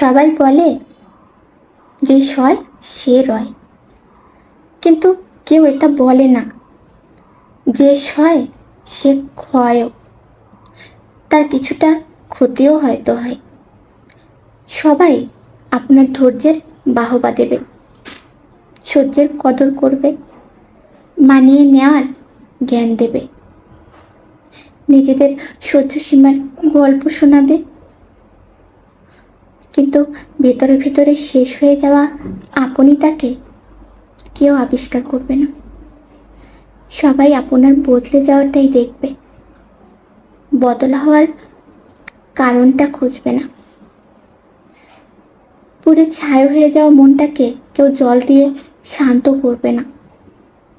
সবাই বলে যে সয়, সে রয়। কিন্তু কেউ এটা বলে না যে সয়, সে ক্ষয়ও। তার কিছুটা ক্ষতিও হয়তো হয়। সবাই আপনার ধৈর্যের বাহবা দেবে। সহ্যের কদর করবে। মানিয়ে নেওয়ার জ্ঞান দেবে। নিজেদের সহ্য সীমার গল্প শোনাবে। কিন্তু ভেতরে ভেতরে শেষ হয়ে যাওয়া আপনিটাকে কেউ আবিষ্কার করবে না। সবাই আপনার বদলে যাওয়াটাই দেখবে। বদলা হওয়ার কারণটা খুঁজবে না। পুরো ছাই হয়ে যাওয়া মনটাকে কেউ জল দিয়ে শান্ত করবে না।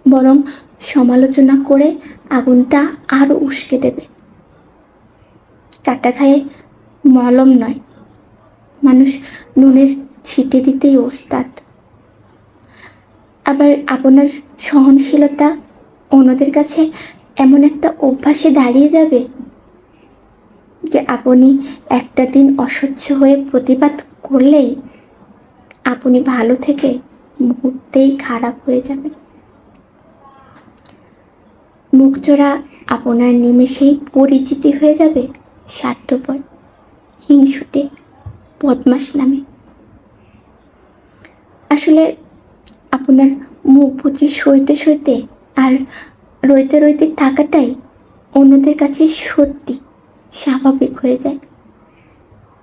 বরং সমালোচনা করে আগুনটা আরও উস্কে দেবে। কাটা খায়ে মলম নয়। মানুষ নুনের ছিটে দিতেই ওস্তাদ। আবার আপনার সহনশীলতা অন্যদের কাছে এমন একটা অভ্যাসে দাঁড়িয়ে যাবে যে আপনি একটা দিন অসহ্য হয়ে প্রতিবাদ করলেই আপনি ভালো থেকে মুহূর্তেই খারাপ হয়ে যাবেন। মুখচোরা আপনার নিমেষেই পরিচিতি হয়ে যাবে স্বার্থপর, হিংসুটে। বদমাস নামে। আসলে আপনার মুখ বুঝি সইতে সইতে আর রইতে রইতে থাকাটাই অন্যদের কাছে সত্যি স্বাভাবিক হয়ে যায়।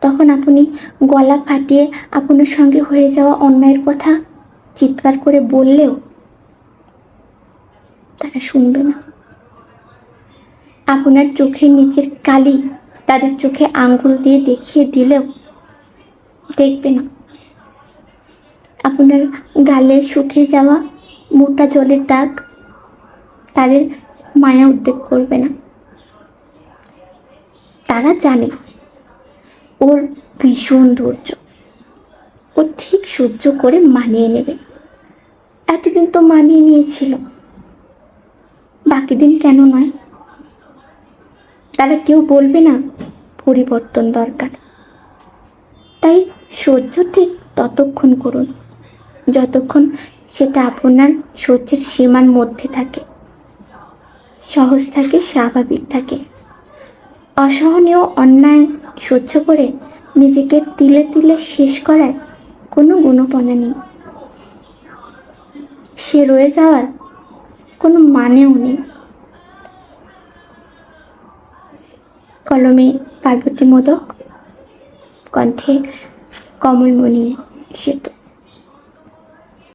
তখন আপনি গলা ফাটিয়ে আপনার সঙ্গে হয়ে যাওয়া অন্যায়ের কথা চিৎকার করে বললেও তারা শুনবে না। আপনার চোখের নিচের কালি তাদের চোখে আঙ্গুল দিয়ে দেখিয়ে দিলেও দেখবে না। আপনার গালে শুকিয়ে যাওয়া মোটা জলের দাগ তাদের মায়া উদ্বেগ করবে না। তারা জানে ওর ভীষণ ধৈর্য। ও ঠিক সহ্য করে মানিয়ে নেবে। এতদিন তো মানিয়ে নিয়েছিল। বাকি দিন কেন নয়? তারা কেউ বলবে না পরিবর্তন দরকার। সহ্য ঠিক ততক্ষণ করুন। যতক্ষণ সেটা আপনার সহ্যের সীমার মধ্যে থাকে। সহজ থাকে, স্বাভাবিক থাকে। অসহনীয় অন্যায় সহ্য করে নিজেকে তিলে তিলে শেষ করায় কোনো গুণপনা নেই। সে রয়ে যাওয়ার কোনো মানেও নেই। কলমে পার্বতী মোদক কণ্ঠে কমলমণি সেতু